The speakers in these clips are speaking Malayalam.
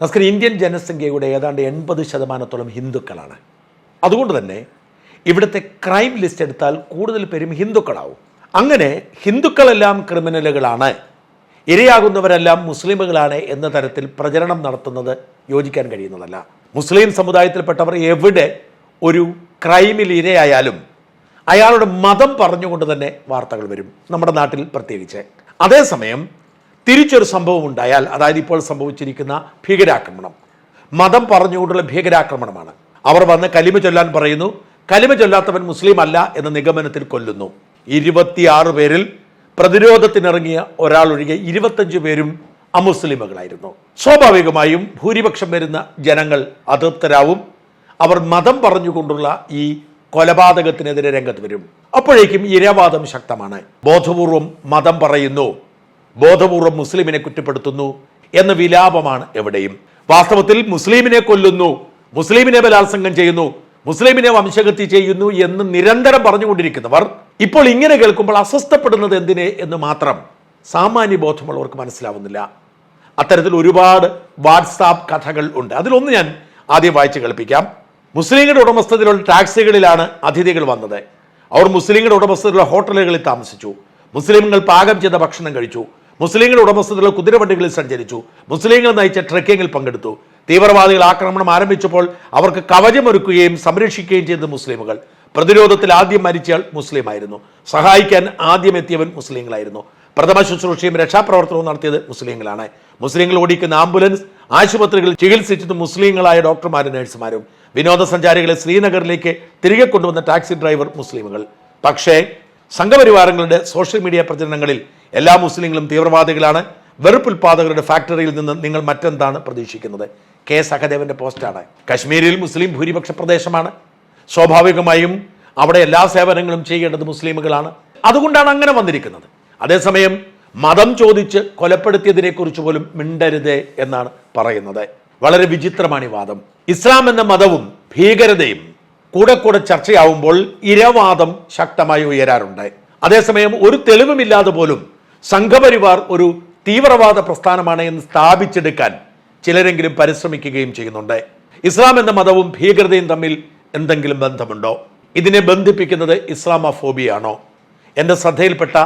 നമസ്കാരം ഇന്ത്യൻ ജനസംഖ്യയുടെ ഏതാണ്ട് എൺപത് ശതമാനത്തോളം ഹിന്ദുക്കളാണ്. അതുകൊണ്ട് തന്നെ ഇവിടുത്തെ ക്രൈം ലിസ്റ്റ് എടുത്താൽ കൂടുതൽ പേരും ഹിന്ദുക്കളാവും. അങ്ങനെ ഹിന്ദുക്കളെല്ലാം ക്രിമിനലുകളാണ്. ഇരയാകുന്നവരെല്ലാം മുസ്ലിമുകളാണ് എന്ന തരത്തിൽ പ്രചരണം നടത്തുന്നത് യോജിക്കാൻ കഴിയുന്നതല്ല. മുസ്ലിം സമുദായത്തിൽപ്പെട്ടവർ എവിടെ ഒരു ക്രൈമിൽ ഇരയായാലും അയാളുടെ മതം പറഞ്ഞുകൊണ്ട് തന്നെ വാർത്തകൾ വരും. നമ്മുടെ നാട്ടിൽ പ്രത്യേകിച്ച്. അതേസമയം തിരിച്ചൊരു സംഭവം ഉണ്ടായാൽ അതായത് ഇപ്പോൾ സംഭവിച്ചിരിക്കുന്ന ഭീകരാക്രമണം മതം പറഞ്ഞുകൊണ്ടുള്ള ഭീകരാക്രമണമാണ്. അവർ വന്ന് കലിമ ചൊല്ലാൻ പറയുന്നു കലിമ ചൊല്ലാത്തവൻ മുസ്ലിം അല്ല എന്ന നിഗമനത്തിൽ കൊല്ലുന്നു. ഇരുപത്തിയാറ് പേരിൽ പ്രതിരോധത്തിനിറങ്ങിയ ഒരാളൊഴികെ ഇരുപത്തഞ്ച് പേരും അമുസ്ലിമുകളായിരുന്നു. സ്വാഭാവികമായും ഭൂരിപക്ഷം വരുന്ന ജനങ്ങൾ അതൃപ്തരാവും. അവർ മതം പറഞ്ഞുകൊണ്ടുള്ള ഈ കൊലപാതകത്തിനെതിരെ രംഗത്ത് വരും. അപ്പോഴേക്കും ഇരവാദം ശക്തമാണ്. ബോധപൂർവം മതം പറയുന്നു ബോധപൂർവം മുസ്ലിമിനെ കുറ്റപ്പെടുത്തുന്നു എന്ന വിലാപമാണ് എവിടെയും. വാസ്തവത്തിൽ മുസ്ലിമിനെ കൊല്ലുന്നു മുസ്ലിമിനെ ബലാത്സംഗം ചെയ്യുന്നു മുസ്ലിമിനെ വംശഗതി ചെയ്യുന്നു എന്ന് നിരന്തരം പറഞ്ഞുകൊണ്ടിരിക്കുന്നവർ ഇപ്പോൾ ഇങ്ങനെ കേൾക്കുമ്പോൾ അസ്വസ്ഥപ്പെടുന്നത് എന്തിനെ എന്ന് മാത്രം സാമാന്യ ബോധമുള്ളവർക്ക് മനസ്സിലാവുന്നില്ല. അത്തരത്തിൽ ഒരുപാട് വാട്സാപ്പ് കഥകൾ ഉണ്ട്. അതിലൊന്ന് ഞാൻ ആദ്യം വായിച്ച് കേൾപ്പിക്കാം. മുസ്ലിങ്ങളുടെ ഉടമസ്ഥതയിലുള്ള ടാക്സികളിലാണ് അതിഥികൾ വന്നത്. അവർ മുസ്ലിങ്ങളുടെ ഉടമസ്ഥതയിലുള്ള ഹോട്ടലുകളിൽ താമസിച്ചു. മുസ്ലിങ്ങൾ പാകം ചെയ്ത ഭക്ഷണം കഴിച്ചു. മുസ്ലിങ്ങളുടെ ഉടമസ്ഥതയിലുള്ള കുതിരവണ്ടികളിൽ സഞ്ചരിച്ചു. മുസ്ലിങ്ങൾ നയിച്ച ട്രക്കിങ്ങിൽ പങ്കെടുത്തു. തീവ്രവാദികൾ ആക്രമണം ആരംഭിച്ചപ്പോൾ അവർക്ക് കവചമൊരുക്കുകയും സംരക്ഷിക്കുകയും ചെയ്ത മുസ്ലിമുകൾ. പ്രതിരോധത്തിൽ ആദ്യം മരിച്ചയാൾ മുസ്ലിമായിരുന്നു. സഹായിക്കാൻ ആദ്യം എത്തിയവൻ മുസ്ലിങ്ങളായിരുന്നു. പ്രഥമ ശുശ്രൂഷയും രക്ഷാപ്രവർത്തനവും നടത്തിയത് മുസ്ലിങ്ങളാണ്. മുസ്ലിങ്ങൾ ഓടിക്കുന്ന ആംബുലൻസ് ആശുപത്രികളിൽ ചികിത്സിച്ചത് മുസ്ലിങ്ങളായ ഡോക്ടർമാരും നഴ്സുമാരും. വിനോദസഞ്ചാരികളെ ശ്രീനഗറിലേക്ക് തിരികെ കൊണ്ടുവന്ന ടാക്സി ഡ്രൈവർ മുസ്ലിമുകൾ. പക്ഷേ സംഘപരിവാരങ്ങളുടെ സോഷ്യൽ മീഡിയ പ്രചരണങ്ങളിൽ എല്ലാ മുസ്ലിങ്ങളും തീവ്രവാദികളാണ്. വെറുപ്പുൽപാദകരുടെ ഫാക്ടറിയിൽ നിന്ന് നിങ്ങൾ മറ്റെന്താണ് പ്രതീക്ഷിക്കുന്നത്? കെ സഹദേവന്റെ പോസ്റ്റാണ്. കശ്മീരിൽ മുസ്ലിം ഭൂരിപക്ഷ പ്രദേശമാണ്. സ്വാഭാവികമായും അവിടെ എല്ലാ സേവനങ്ങളും ചെയ്യേണ്ടത് മുസ്ലിമുകളാണ്. അതുകൊണ്ടാണ് അങ്ങനെ വന്നിരിക്കുന്നത്. അതേസമയം മതം ചോദിച്ച് കൊലപ്പെടുത്തിയതിനെ കുറിച്ച് പോലും മിണ്ടരുത് എന്നാണ് പറയുന്നത്. വളരെ വിചിത്രമാണ് ഈ വാദം. ഇസ്ലാം എന്ന മതവും ഭീകരതയും കൂടെ കൂടെ ചർച്ചയാവുമ്പോൾ ഇരവാദം ശക്തമായി ഉയരാറുണ്ട്. അതേസമയം ഒരു തെളിവുമില്ലാതെ പോലും സംഘപരിവാർ ഒരു തീവ്രവാദ പ്രസ്ഥാനമാണ് എന്ന് സ്ഥാപിച്ചെടുക്കാൻ ചിലരെങ്കിലും പരിശ്രമിക്കുകയും ചെയ്യുന്നുണ്ട്. ഇസ്ലാം എന്ന മതവും ഭീകരതയും തമ്മിൽ എന്തെങ്കിലും ബന്ധമുണ്ടോ? ഇതിനെ ബന്ധിപ്പിക്കുന്നത് ഇസ്ലാമോഫോബിയാണോ? എന്റെ ശ്രദ്ധയിൽപ്പെട്ട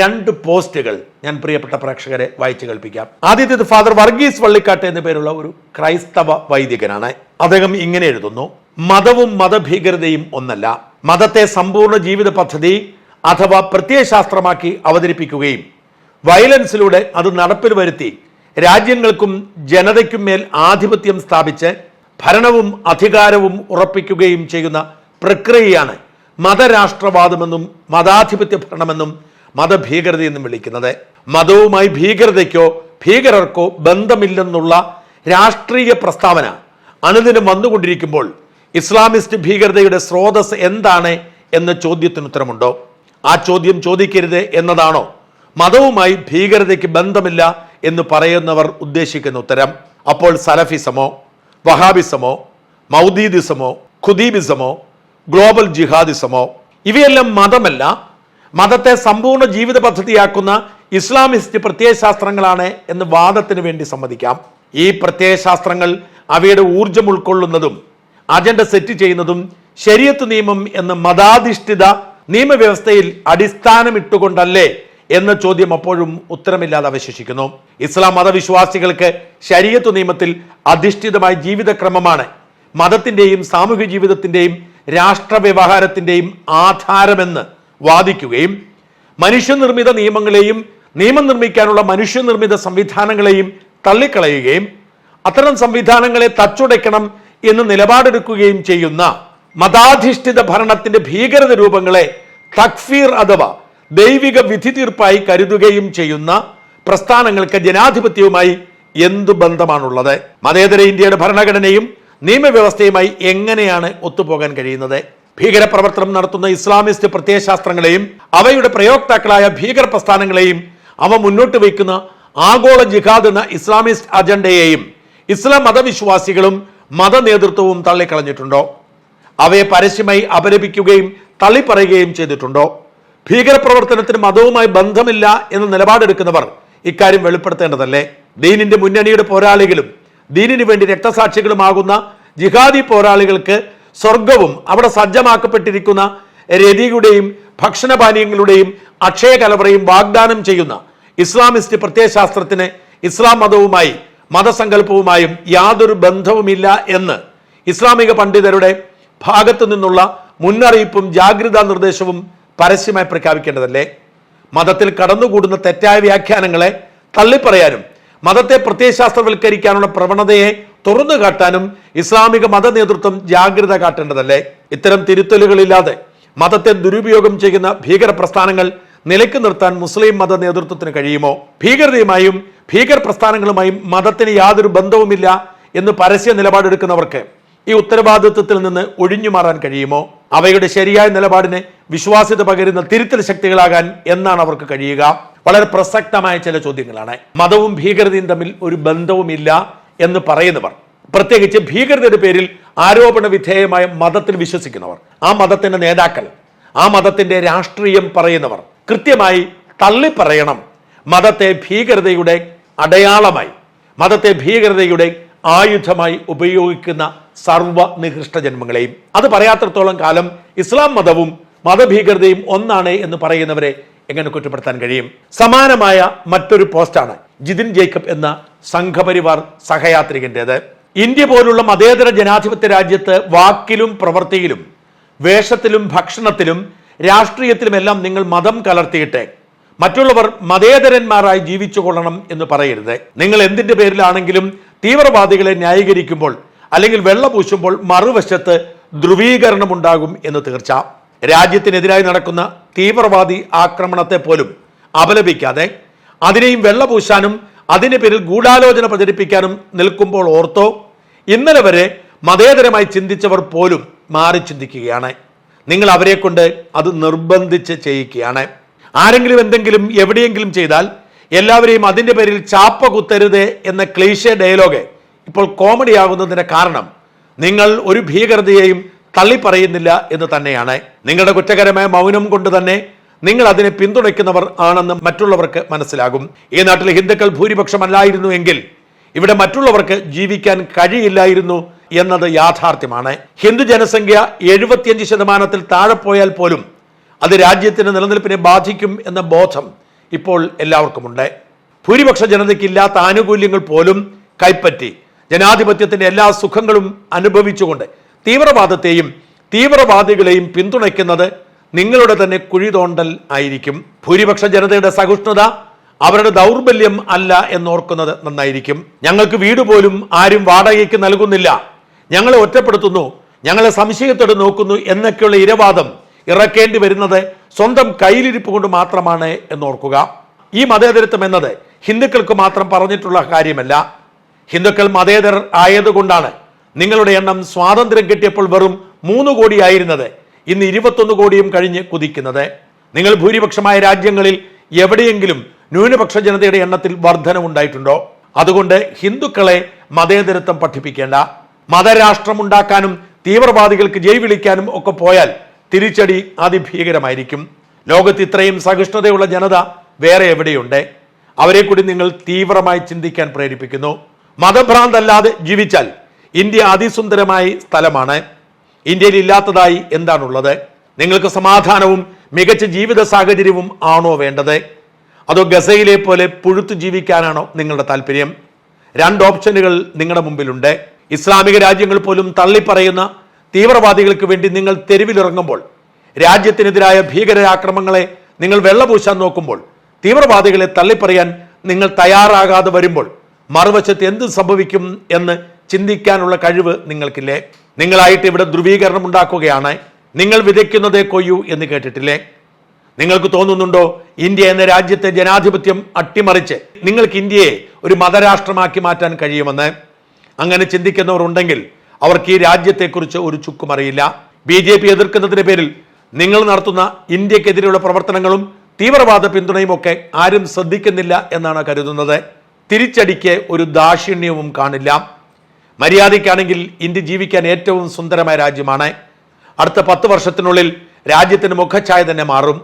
രണ്ട് പോസ്റ്റുകൾ ഞാൻ പ്രിയപ്പെട്ട പ്രേക്ഷകരെ വായിച്ചു കേൾപ്പിക്കാം. ആദ്യത്തേത് ഫാദർ വർഗീസ് വള്ളിക്കാട്ട് എന്ന പേരുള്ള ഒരു ക്രൈസ്തവ വൈദികനാണ്. അദ്ദേഹം ഇങ്ങനെ എഴുതുന്നു മതവും മതഭീകരതയും ഒന്നല്ല. മതത്തെ സമ്പൂർണ ജീവിത പദ്ധതി അഥവാ പ്രത്യയശാസ്ത്രമാക്കി അവതരിപ്പിക്കുകയും വയലൻസിലൂടെ അത് നടപ്പിൽ വരുത്തി രാജ്യങ്ങൾക്കും ജനതയ്ക്കും മേൽ ആധിപത്യം സ്ഥാപിച്ച് ഭരണവും അധികാരവും ഉറപ്പിക്കുകയും ചെയ്യുന്ന പ്രക്രിയയാണ് മതരാഷ്ട്രവാദമെന്നും മതാധിപത്യ ഭരണമെന്നും മതഭീകരതയെന്നും വിളിക്കുന്നത്. മതവുമായി ഭീകരതയ്ക്കോ ഭീകരർക്കോ ബന്ധമില്ലെന്നുള്ള രാഷ്ട്രീയ പ്രസ്താവന അനുദിനം വന്നുകൊണ്ടിരിക്കുമ്പോൾ ഇസ്ലാമിസ്റ്റ് ഭീകരതയുടെ സ്രോതസ് എന്താണ് എന്ന ചോദ്യത്തിന് ഉത്തരമുണ്ടോ? ആ ചോദ്യം ചോദിക്കരുത് എന്നതാണോ? മതവുമായി ഭീകരതയ്ക്ക് ബന്ധമില്ല എന്ന് പറയുന്നവർ ഉദ്ദേശിക്കുന്ന ഉത്തരം അപ്പോൾ സലഫിസമോ വഹാബിസമോ മൗദീദിസമോ ഖുദീബിസമോ ഗ്ലോബൽ ജിഹാദിസമോ ഇവയെല്ലാം മതമല്ല. മതത്തെ സമ്പൂർണ ജീവിത പദ്ധതിയാക്കുന്ന ഇസ്ലാമിസ്റ്റ് പ്രത്യയശാസ്ത്രങ്ങളാണ് എന്ന് വാദത്തിന് വേണ്ടി സമ്മതിക്കാം. ഈ പ്രത്യയശാസ്ത്രങ്ങൾ അവയുടെ ഊർജം ഉൾക്കൊള്ളുന്നതും അജണ്ട സെറ്റ് ചെയ്യുന്നതും ശരീഅത്ത് നിയമം എന്ന മതാധിഷ്ഠിത നിയമവ്യവസ്ഥയിൽ അടിസ്ഥാനമിട്ടുകൊണ്ടല്ലേ എന്ന ചോദ്യം അപ്പോഴും ഉത്തരമില്ലാതെ അവശേഷിക്കുന്നു. ഇസ്ലാം മതവിശ്വാസികൾക്ക് ശരീഅത്ത് നിയമത്തിൽ അധിഷ്ഠിതമായ ജീവിതക്രമമാണ്. മതത്തിന്റെയും സാമൂഹ്യ ജീവിതത്തിന്റെയും രാഷ്ട്ര വ്യവഹാരത്തിന്റെയും ആധാരമെന്ന് വാദിക്കുകയും മനുഷ്യനിർമ്മിത നിയമങ്ങളെയും നിയമം നിർമ്മിക്കാനുള്ള മനുഷ്യനിർമ്മിത സംവിധാനങ്ങളെയും തള്ളിക്കളയുകയും അത്തരം സംവിധാനങ്ങളെ തച്ചുടയ്ക്കണം എന്ന് നിലപാടെടുക്കുകയും ചെയ്യുന്ന മതാധിഷ്ഠിത ഭരണത്തിന്റെ ഭീകരത രൂപങ്ങളെ തക്ഫീർ അഥവാ ദൈവിക വിധി തീർപ്പായി കരുതുകയും ചെയ്യുന്ന പ്രസ്ഥാനങ്ങൾക്ക് ജനാധിപത്യവുമായി എന്തു ബന്ധമാണുള്ളത്? മതേതര ഇന്ത്യയുടെ ഭരണഘടനയും നിയമവ്യവസ്ഥയുമായി എങ്ങനെയാണ് ഒത്തുപോകാൻ കഴിയുന്നത്? ഭീകരപ്രവർത്തനം നടത്തുന്ന ഇസ്ലാമിസ്റ്റ് പ്രത്യയശാസ്ത്രങ്ങളെയും അവയുടെ പ്രയോക്താക്കളായ ഭീകര പ്രസ്ഥാനങ്ങളെയും അവ മുന്നോട്ട് വയ്ക്കുന്ന ആഗോള ജിഹാദ് എന്ന ഇസ്ലാമിസ്റ്റ് അജണ്ടയെയും ഇസ്ലാം മതവിശ്വാസികളും മത നേതൃത്വവും തള്ളിക്കളഞ്ഞിട്ടുണ്ടോ? അവയെ പരസ്യമായി അപലപിക്കുകയും തള്ളിപ്പറയുകയും ചെയ്തിട്ടുണ്ടോ? ഭീകരപ്രവർത്തനത്തിന് മതവുമായി ബന്ധമില്ല എന്ന നിലപാടെടുക്കുന്നവർ ഇക്കാര്യം വെളിപ്പെടുത്തേണ്ടതല്ലേ? ദീനിന്റെ മുന്നണിയുടെ പോരാളികളും ദീനിനു വേണ്ടി രക്തസാക്ഷികളുമാകുന്ന ജിഹാദി പോരാളികൾക്ക് സ്വർഗവും അവിടെ സജ്ജമാക്കപ്പെട്ടിരിക്കുന്ന രതിയുടെയും ഭക്ഷണപാനീയങ്ങളുടെയും അക്ഷയ കലവറയും വാഗ്ദാനം ചെയ്യുന്ന ഇസ്ലാമിസ്റ്റ് പ്രത്യയശാസ്ത്രത്തിന് ഇസ്ലാം മതവുമായി മതസങ്കല്പവുമായും യാതൊരു ബന്ധവുമില്ല എന്ന് ഇസ്ലാമിക പണ്ഡിതരുടെ ഭാഗത്തു നിന്നുള്ള മുന്നറിയിപ്പും ജാഗ്രതാ നിർദ്ദേശവും പരസ്യമായി പ്രഖ്യാപിക്കേണ്ടതല്ലേ? മതത്തിൽ കടന്നുകൂടുന്ന തെറ്റായ വ്യാഖ്യാനങ്ങളെ തള്ളിപ്പറയാനും മതത്തെ പ്രത്യയശാസ്ത്രവൽക്കരിക്കാനുള്ള പ്രവണതയെ തുറന്നു കാട്ടാനും ഇസ്ലാമിക മത നേതൃത്വം ജാഗ്രത കാട്ടേണ്ടതല്ലേ? ഇത്തരം തിരുത്തലുകളില്ലാതെ മതത്തെ ദുരുപയോഗം ചെയ്യുന്ന ഭീകര പ്രസ്ഥാനങ്ങൾ നിലയ്ക്ക് നിർത്താൻ മുസ്ലിം മത നേതൃത്വത്തിന് കഴിയുമോ? ഭീകരതയുമായും ഭീകര പ്രസ്ഥാനങ്ങളുമായും മതത്തിന് യാതൊരു ബന്ധവുമില്ല എന്ന് പരസ്യ നിലപാടെടുക്കുന്നവർക്ക് ഈ ഉത്തരവാദിത്വത്തിൽ നിന്ന് ഒഴിഞ്ഞു മാറാൻ കഴിയുമോ? അവയുടെ ശരിയായ നിലപാടിനെ വിശ്വാസ്യത പകരുന്ന തിരുത്തൽ ശക്തികളാകാൻ എന്നാണ് അവർക്ക് കഴിയുക. വളരെ പ്രസക്തമായ ചില ചോദ്യങ്ങളാണ്. മതവും ഭീകരതയും തമ്മിൽ ഒരു ബന്ധവുമില്ല എന്ന് പറയുന്നവർ പ്രത്യേകിച്ച് ഭീകരതയുടെ പേരിൽ ആരോപണ വിധേയമായ മതത്തിൽ വിശ്വസിക്കുന്നവർ ആ മതത്തിന്റെ നേതാക്കൾ ആ മതത്തിന്റെ രാഷ്ട്രീയം പറയുന്നവർ കൃത്യമായി തള്ളിപ്പറയണം. മതത്തെ ഭീകരതയുടെ അടയാളമായി മതത്തെ ഭീകരതയുടെ ആയുധമായി ഉപയോഗിക്കുന്ന സർവ നികൃഷ്ട ജന്മങ്ങളെയും. അത് പറയാത്തിടത്തോളം കാലം ഇസ്ലാം മതവും മതഭീകരതയും ഒന്നാണ് എന്ന് പറയുന്നവരെ എങ്ങനെ കുറ്റപ്പെടുത്താൻ കഴിയും? സമാനമായ മറ്റൊരു പോസ്റ്റാണ് ജിതിൻ ജേക്കബ് എന്ന സംഘപരിവാർ സഹയാത്രികന്റേത് ഇന്ത്യ പോലുള്ള മതേതര ജനാധിപത്യ രാജ്യത്ത് വാക്കിലും പ്രവൃത്തിയിലും വേഷത്തിലും ഭക്ഷണത്തിലും രാഷ്ട്രീയത്തിലുമെല്ലാം നിങ്ങൾ മതം കലർത്തിയിട്ട്. മറ്റുള്ളവർ മതേതരന്മാരായി ജീവിച്ചു കൊള്ളണം എന്ന് പറയരുത്. നിങ്ങൾ എന്തിന്റെ പേരിലാണെങ്കിലും തീവ്രവാദികളെ ന്യായീകരിക്കുമ്പോൾ അല്ലെങ്കിൽ വെള്ള പൂശുമ്പോൾ മറുവശത്ത് ധ്രുവീകരണം ഉണ്ടാകും എന്ന് തീർച്ച. രാജ്യത്തിനെതിരായി നടക്കുന്ന തീവ്രവാദി ആക്രമണത്തെ പോലും അപലപിക്കാതെ അതിനെയും വെള്ള പൂശാനും അതിന് പേരിൽ ഗൂഢാലോചന പ്രചരിപ്പിക്കാനും നിൽക്കുമ്പോൾ ഓർത്തോ ഇന്നലെ വരെ മതേതരമായി ചിന്തിച്ചവർ പോലും മാറി ചിന്തിക്കുകയാണ്. നിങ്ങൾ അവരെ കൊണ്ട് അത് നിർബന്ധിച്ച് ചെയ്യിക്കുകയാണ്. ആരെങ്കിലും എന്തെങ്കിലും എവിടെയെങ്കിലും ചെയ്താൽ എല്ലാവരെയും അതിന്റെ പേരിൽ ചാപ്പ കുത്തരുത് എന്ന ക്ലീശ ഡയലോഗ് ഇപ്പോൾ കോമഡി ആകുന്നതിന്റെ കാരണം നിങ്ങൾ ഒരു ഭീകരതയെയും തള്ളിപ്പറയുന്നില്ല എന്ന് തന്നെയാണ്. നിങ്ങളുടെ കുറ്റകരമായ മൗനം കൊണ്ട് തന്നെ നിങ്ങൾ അതിനെ പിന്തുണയ്ക്കുന്നവർ ആണെന്ന് മറ്റുള്ളവർക്ക് മനസ്സിലാകും. ഈ നാട്ടിൽ ഹിന്ദുക്കൾ ഭൂരിപക്ഷമല്ലായിരുന്നു എങ്കിൽ ഇവിടെ മറ്റുള്ളവർക്ക് ജീവിക്കാൻ കഴിയില്ലായിരുന്നു എന്നത് യാഥാർത്ഥ്യമാണ്. ഹിന്ദു ജനസംഖ്യ എഴുപത്തിയഞ്ച് ശതമാനത്തിൽ താഴെ പോയാൽ പോലും അത് രാജ്യത്തിന്റെ നിലനിൽപ്പിനെ ബാധിക്കും എന്ന ബോധം ഇപ്പോൾ എല്ലാവർക്കുമുണ്ട്. ഭൂരിപക്ഷ ജനതയ്ക്ക് ഇല്ലാത്ത ആനുകൂല്യങ്ങൾ പോലും കൈപ്പറ്റി ജനാധിപത്യത്തിന്റെ എല്ലാ സുഖങ്ങളും അനുഭവിച്ചുകൊണ്ട് തീവ്രവാദത്തെയും തീവ്രവാദികളെയും പിന്തുണയ്ക്കുന്നത് നിങ്ങളുടെ തന്നെ കുഴിതോണ്ടൽ ആയിരിക്കും. ഭൂരിപക്ഷ ജനതയുടെ സഹിഷ്ണുത അവരുടെ ദൗർബല്യം അല്ല എന്നോർക്കുന്നത് നന്നായിരിക്കും. ഞങ്ങൾക്ക് വീട് പോലും ആരും വാടകയ്ക്ക് നൽകുന്നില്ല. ഞങ്ങളെ ഒറ്റപ്പെടുത്തുന്നു. ഞങ്ങളെ സംശയത്തോടെ നോക്കുന്നു എന്നൊക്കെയുള്ള ഇരവാദം ഇറക്കേണ്ടി വരുന്നത് സ്വന്തം കയ്യിലിരിപ്പ് കൊണ്ട് മാത്രമാണ് എന്നോർക്കുക. ഈ മതേതരത്വം എന്നത് ഹിന്ദുക്കൾക്ക് മാത്രം പറഞ്ഞിട്ടുള്ള കാര്യമല്ല. ഹിന്ദുക്കൾ മതേതർ ആയതുകൊണ്ടാണ് നിങ്ങളുടെ എണ്ണം സ്വാതന്ത്ര്യം കിട്ടിയപ്പോൾ വെറും മൂന്ന് കോടിയായിരുന്നത്. ഇന്ന് ഇരുപത്തൊന്ന് കോടിയും കഴിഞ്ഞ് കുതിക്കുന്നത്. നിങ്ങൾ ഭൂരിപക്ഷമായ രാജ്യങ്ങളിൽ എവിടെയെങ്കിലും ന്യൂനപക്ഷ ജനതയുടെ എണ്ണത്തിൽ വർധനമുണ്ടായിട്ടുണ്ടോ അതുകൊണ്ട് ഹിന്ദുക്കളെ മതേതരത്വം പഠിപ്പിക്കേണ്ട. മതരാഷ്ട്രം ഉണ്ടാക്കാനും തീവ്രവാദികൾക്ക് ജയ് വിളിക്കാനും ഒക്കെ പോയാൽ തിരിച്ചടി അതിഭീകരമായിരിക്കും. ലോകത്ത് ഇത്രയും സഹിഷ്ണുതയുള്ള ജനത വേറെ എവിടെയുണ്ട്? അവരെ കൂടി നിങ്ങൾ തീവ്രമായി ചിന്തിക്കാൻ പ്രേരിപ്പിക്കുന്നു. മതഭ്രാന്തല്ലാതെ ജീവിച്ചാൽ ഇന്ത്യ അതിസുന്ദരമായ സ്ഥലമാണ്. ഇന്ത്യയിൽ ഇല്ലാത്തതായി എന്താണുള്ളത്? നിങ്ങൾക്ക് സമാധാനവും മികച്ച ജീവിത സാഹചര്യവും ആണോ വേണ്ടത്? അതോ ഗസയിലെ പോലെ പുഴുത്തു ജീവിക്കാനാണോ നിങ്ങളുടെ താല്പര്യം രണ്ട് ഓപ്ഷനുകൾ നിങ്ങളുടെ മുമ്പിലുണ്ട്. ഇസ്ലാമിക രാജ്യങ്ങൾ പോലും തള്ളിപ്പറയുന്ന തീവ്രവാദികൾക്ക് വേണ്ടി നിങ്ങൾ തെരുവിലിറങ്ങുമ്പോൾ രാജ്യത്തിനെതിരായ ഭീകരാക്രമങ്ങളെ നിങ്ങൾ വെള്ളപൂശാൻ നോക്കുമ്പോൾ തീവ്രവാദികളെ തള്ളിപ്പറയാൻ നിങ്ങൾ തയ്യാറാകാതെ വരുമ്പോൾ മറുവശത്ത് എന്ത് സംഭവിക്കും എന്ന് ചിന്തിക്കാനുള്ള കഴിവ് നിങ്ങൾക്കില്ലേ? നിങ്ങളായിട്ട് ഇവിടെ ധ്രുവീകരണം ഉണ്ടാക്കുകയാണ്. നിങ്ങൾ വിതയ്ക്കുന്നതേ കൊയ്യൂ എന്ന് കേട്ടിട്ടില്ലേ? നിങ്ങൾക്ക് തോന്നുന്നുണ്ടോ? ഇന്ത്യ എന്ന രാജ്യത്തെ ജനാധിപത്യം അട്ടിമറിച്ച് നിങ്ങൾക്ക് ഇന്ത്യയെ ഒരു മതരാഷ്ട്രമാക്കി മാറ്റാൻ കഴിയുമെന്ന് അങ്ങനെ ചിന്തിക്കുന്നവർ ഉണ്ടെങ്കിൽ അവർക്ക് ഈ രാജ്യത്തെക്കുറിച്ച് ഒരു ചുക്കും അറിയില്ല. ബി ജെ പി എതിർക്കുന്നതിന്റെ പേരിൽ നിങ്ങൾ നടത്തുന്ന ഇന്ത്യക്കെതിരെയുള്ള പ്രവർത്തനങ്ങളും തീവ്രവാദ പിന്തുണയും ഒക്കെ ആരും ശ്രദ്ധിക്കുന്നില്ല എന്നാണ് കരുതുന്നത്. തിരിച്ചടിക്ക് ഒരു ദാക്ഷിണ്യവും കാണില്ല. മര്യാദയ്ക്കാണെങ്കിൽ ഇന്ത്യ ജീവിക്കാൻ ഏറ്റവും സുന്ദരമായ രാജ്യമാണ്. അടുത്ത പത്ത് വർഷത്തിനുള്ളിൽ രാജ്യത്തിന് മുഖഛായ തന്നെ മാറും.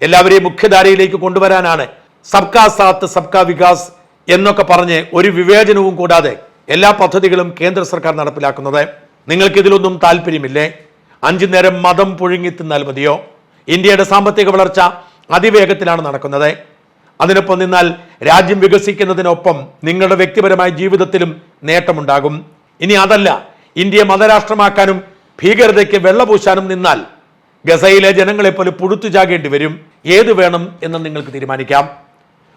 എല്ലാവരെയും മുഖ്യധാരയിലേക്ക് കൊണ്ടുവരാനാണ് സബ്കാ സാത്ത് സബ്കാ വികാസ് എന്നൊക്കെ പറഞ്ഞ് ഒരു വിവേചനവും കൂടാതെ എല്ലാ പദ്ധതികളും കേന്ദ്ര സർക്കാർ നടപ്പിലാക്കുന്നത്. നിങ്ങൾക്ക് ഇതിലൊന്നും താല്പര്യമില്ലേ? അഞ്ചു നേരം മതം പുഴുങ്ങി തിന്നാൽ മതിയോ? ഇന്ത്യയുടെ സാമ്പത്തിക വളർച്ച അതിവേഗത്തിലാണ് നടക്കുന്നത്. അതിനൊപ്പം നിന്നാൽ രാജ്യം വികസിക്കുന്നതിനൊപ്പം നിങ്ങളുടെ വ്യക്തിപരമായ ജീവിതത്തിലും നേട്ടമുണ്ടാകും. ഇനി അതല്ല ഇന്ത്യയെ മതരാഷ്ട്രമാക്കാനും ഭീകരതയ്ക്ക് വെള്ളപൂശാനും നിന്നാൽ ഗസയിലെ ജനങ്ങളെപ്പോലെ പുഴുത്തുചാകേണ്ടി വരും. ഏത് വേണം എന്ന് നിങ്ങൾക്ക് തീരുമാനിക്കാം.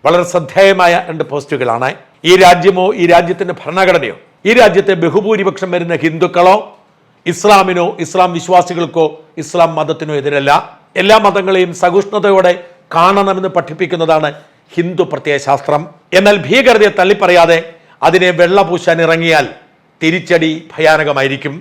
വളരെ ശ്രദ്ധേയമായ രണ്ട് പോസ്റ്റുകളാണ്. ഈ രാജ്യമോ ഈ രാജ്യത്തിന്റെ ഭരണഘടനയോ ഈ രാജ്യത്തെ ബഹുഭൂരിപക്ഷം വരുന്ന ഹിന്ദുക്കളോ ഇസ്ലാമിനോ ഇസ്ലാം വിശ്വാസികൾക്കോ ഇസ്ലാം മതത്തിനോ എതിരല്ല. എല്ലാ മതങ്ങളെയും സഹിഷ്ണുതയോടെ കാണണമെന്ന് പഠിപ്പിക്കുന്നതാണ് ഹിന്ദു പ്രത്യയശാസ്ത്രം എന്നാൽ ഭീകരതയെ തള്ളിപ്പറയാതെ അതിനെ വെള്ളപൂശാൻ ഇറങ്ങിയാൽ തിരിച്ചടി ഭയാനകമായിരിക്കും.